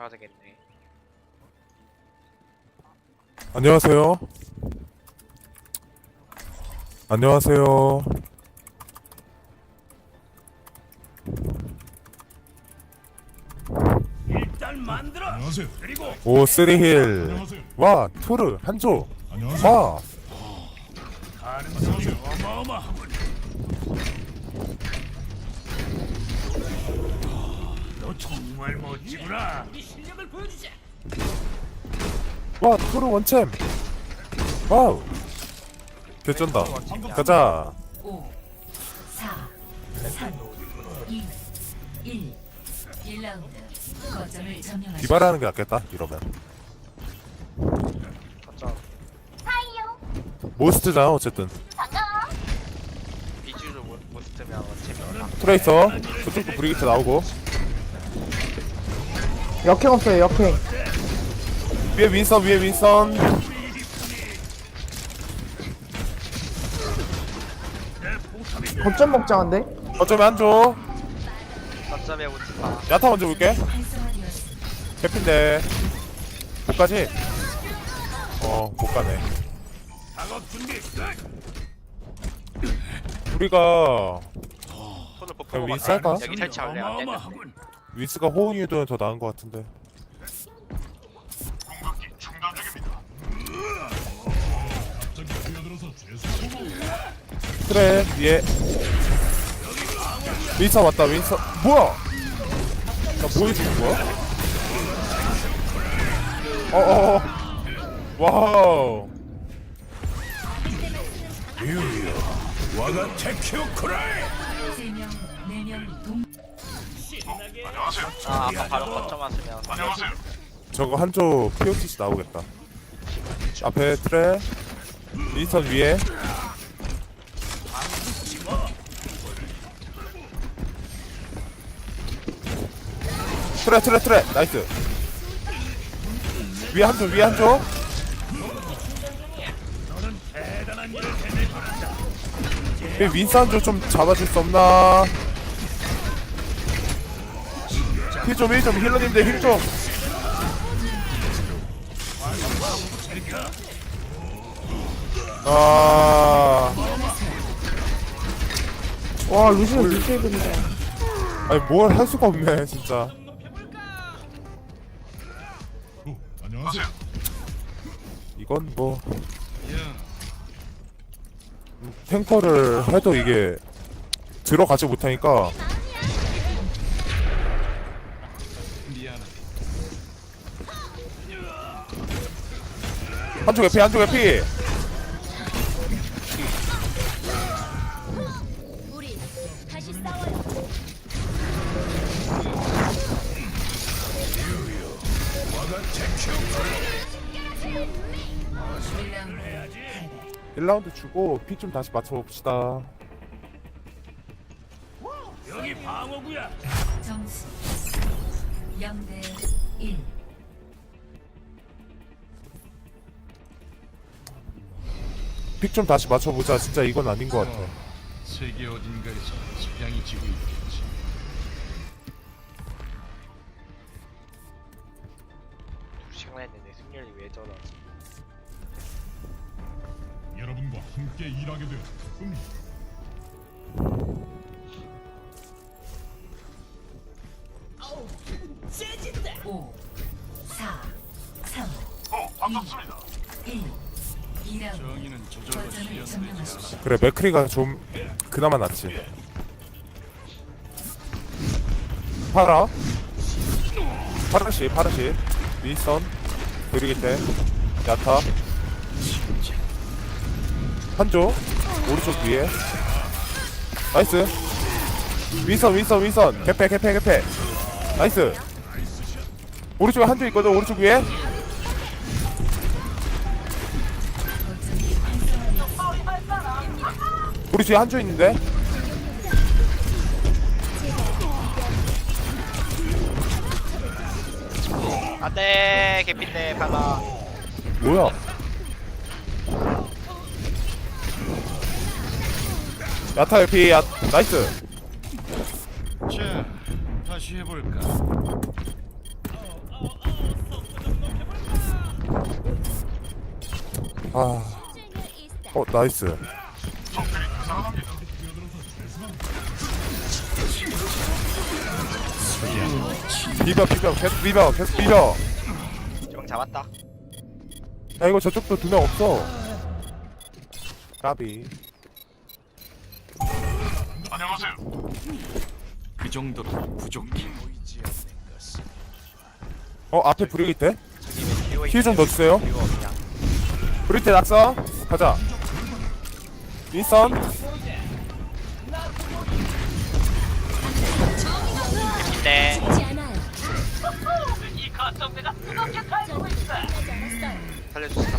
봐야 되겠네. 안녕하세요. 안녕하세요. 안녕하세요. 오 쓰리힐. 와 투르 한조. 와 안녕하세요. 어마어마하군. 정말 멋지구나. 와 투르 원챔. 와우. 개쩐다. 가자. 5, 4, 3, 2, 1. 1라운드. 거점을 점령하십시오. 디바라는 게 낫겠다. 이러면. 거점 모스트잖아 어쨌든. 재미없나? 트레이서 저쪽도 브리기트 나오고 역행 없어요 역행 위에 윈선 위에 윈선. 거점 먹자한데 어쩌면 한조. 거점에 오지 마. 야타 먼저 볼게. 개핀데. 못 가지? 어, 못 가네. 우리가 손을 그럼 먹었다. 윈스 할까? 여기 설치할래 안 되는데. 위스가 호응이 도더 나은 것 같은데. 갑자기 뛰어들어서 죄송합니다. 그래 위에 윈서 왔다 윈서 뭐야 나 보여주는 거야? 와우 와가 테키오쿠라이. 3명, 4명 동 아 아까 바로 거점 왔으면. 저거 한조 POTC 나오겠다. 앞에 트레 윈선 위에. 트레 트레 트레. 나이스. 위에 한조 위에 한조 이 윈선 좀좀 잡아줄 수 없나? 힐 좀, 힐 좀, 힐러님들 힐 좀. 아, 와 루시오 루시오인데 아니 뭘 할 수가 없네, 진짜. 오, 안녕하세요. 이건 뭐 음, 탱커를 해도 이게 들어가지 못하니까 한쪽 에 피 한쪽 에피 우리 다시 싸워요. 네, 1라운드 주고 피 좀 다시 맞춰봅시다 여기 방어구야. 점수 0대 1. 픽 좀 다시 맞춰보자. 진짜 이건 아닌 것 같아. 세계 어딘가에서 석양이 지고 있겠지. 도착을 했는데 승률이 왜 저러? 여러분과 함께 일하게 되어 기쁩니다. 어우, 재진다. 5, 4, 3, 어, 반갑습니다. 1. 그래 맥크리가 좀 그나마 낫지. 파라. 파르시 파르시. 윈선 드리기테 야타. 한조 오른쪽 위에. 나이스. 윈선 윈선 윈선 개패 개패 개패. 나이스. 오른쪽에 한조 있거든 오른쪽 위에 우리 뒤에 한조 있는데 안돼 개핀데 발라 뭐야 야타 옆이 야 나이스 자, 다시 해볼까? 아, 어 나이스. 비벼 비벼 계속 비벼 계속 비벼. 형 잡았다 야 이거 저쪽도 두 명 없어. 까비. 그 정도로 부족해. 어 앞에 때? 힐 힐좀 넣어주세요. 브리기 때 낙서. 가자. 윈선. 개핀데 죽지 않아요. 살려주세요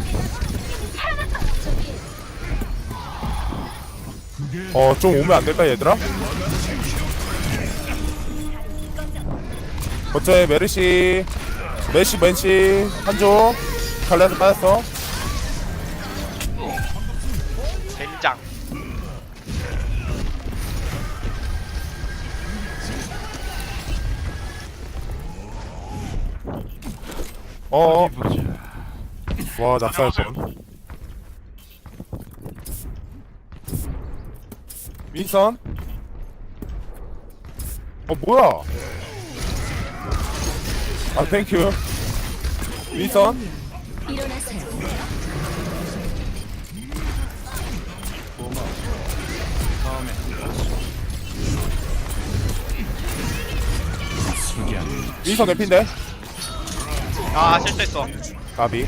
저기 어좀 오면 안 될까 얘들아? 어째 메르시 메시 맨시 한조 갈라서 빠졌어 어어. 보자. 와 낙사할 뻔. 윈선? 어 뭐야? 아 땡큐. 윈선? 일어나세요. 윈선 랩인데 아 실수했어. 가비.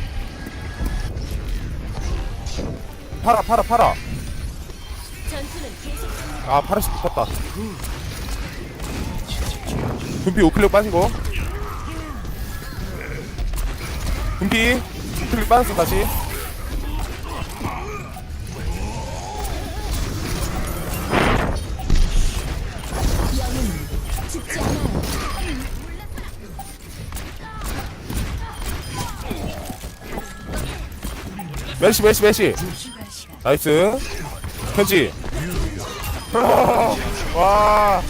팔아 팔아 팔아. 아 파라시 붙었다. 금비 우클릭 빠지고. 금비 우클릭 빠졌어 다시 메시 메시 메시. 나이스. 편지. 와.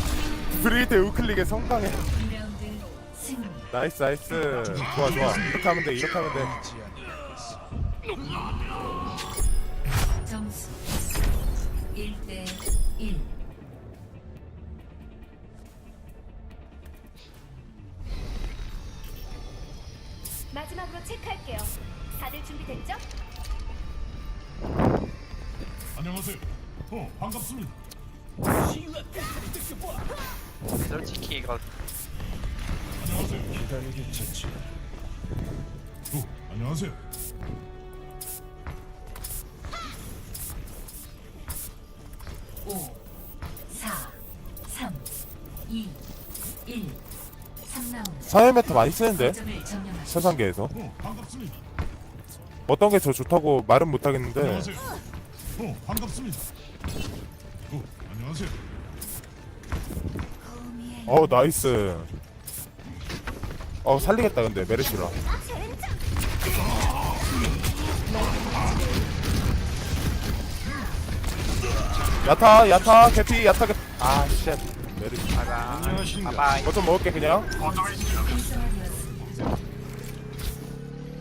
브리드 우클릭의 성강해 2라운드 승리 나이스 나이스. 좋아 좋아. 이렇게 하면 돼 이렇게 하면 돼. 점수 1대 1 마지막으로 체크할게요. 다들 준비됐죠? 안녕하세요. 어, 반갑습니다. 솔직히 이거 안녕하세요. 기다리기 좋지. 어, 안녕하세요. 오, 사, 삼, 이, 일. 3라운드 사회 메타 많이 쓰는데 점을 점령하십시오. 세상계에서 어, 반갑습니다. 어떤 게더 좋다고 말은 못하겠는데 안녕하세요. 어, 반갑습니다. 어, 안녕하세요. 어 나이스 어 살리겠다 근데 메르시라 야타 야타 개피 야타 개피 아쉣 메르시 안녕하신가? 아바이 거좀 먹을게 그냥.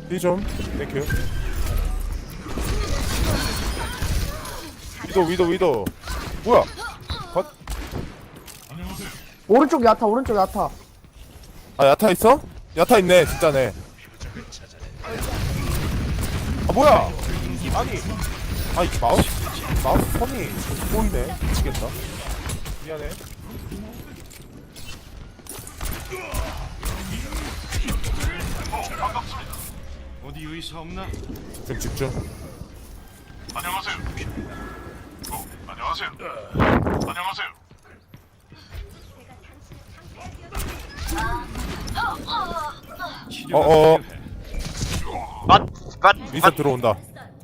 힐좀 땡큐 위도 위도 위도 뭐야 컷? 오른쪽 야타 오른쪽 야타 아 야타 있어? 야타 있네 진짜네 아 뭐야 아니 아이 마우스 마우스 선이 꼬이네 미치겠다 미안해 어디 의사 없나? 좀 집중 안녕하세요. 어, 안녕하세요. 안녕하세요. 어어 왓? 왓? 윈선 왓? 들어온다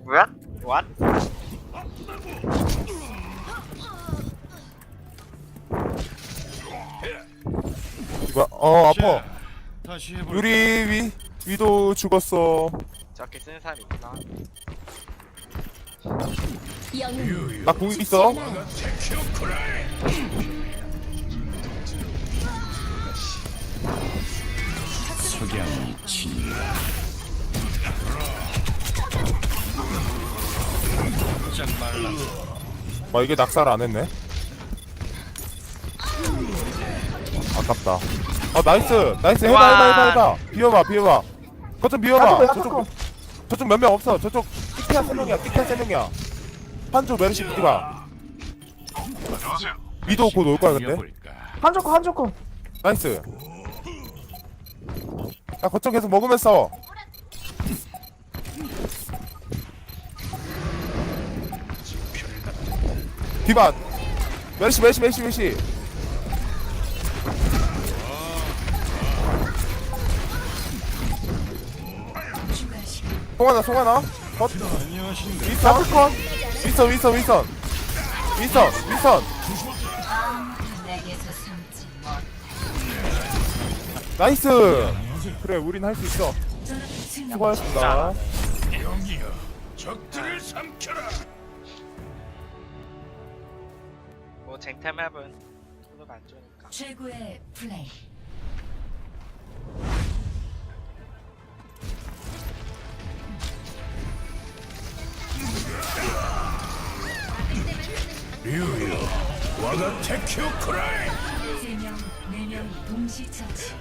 왓? 왓? 이거 어 아파 자, 다시 해볼. 유리 위 위도 죽었어 저렇게 쓰는 사람이 있구나 나공 있어? 석양이 말라. 아 이게 낙사를 안 했네? 아깝다. 아 나이스! 나이스! 해봐 해봐 해봐 해봐! 비워봐 비워봐. 거좀 비워봐. 저쪽 저쪽 몇 명 없어. 저쪽 띠키야 세 명이야 띠키야 세 명이야 한조 메르시 안녕하세요. 위도 곧 올 거야 근데. 한쪽 거 한쪽 거 나이스. 야 거점 계속 먹으면서 디바. 메르시 메르시 메르시 메르시. 송하나 송하나. 컷. 컷 윈선 윈선 윈선. 윈선 윈선. 내게서 숨지 못 나이스! 그래 우린 할 수 있어. 수고하셨습니다. 영이여, 적들을 삼켜라. 뭐 쟁탈 맵은 소득 안 좋으니까. 최고의 플레이 류요, 와가 테큐 쿠라이. 세명 네명이 동시 처치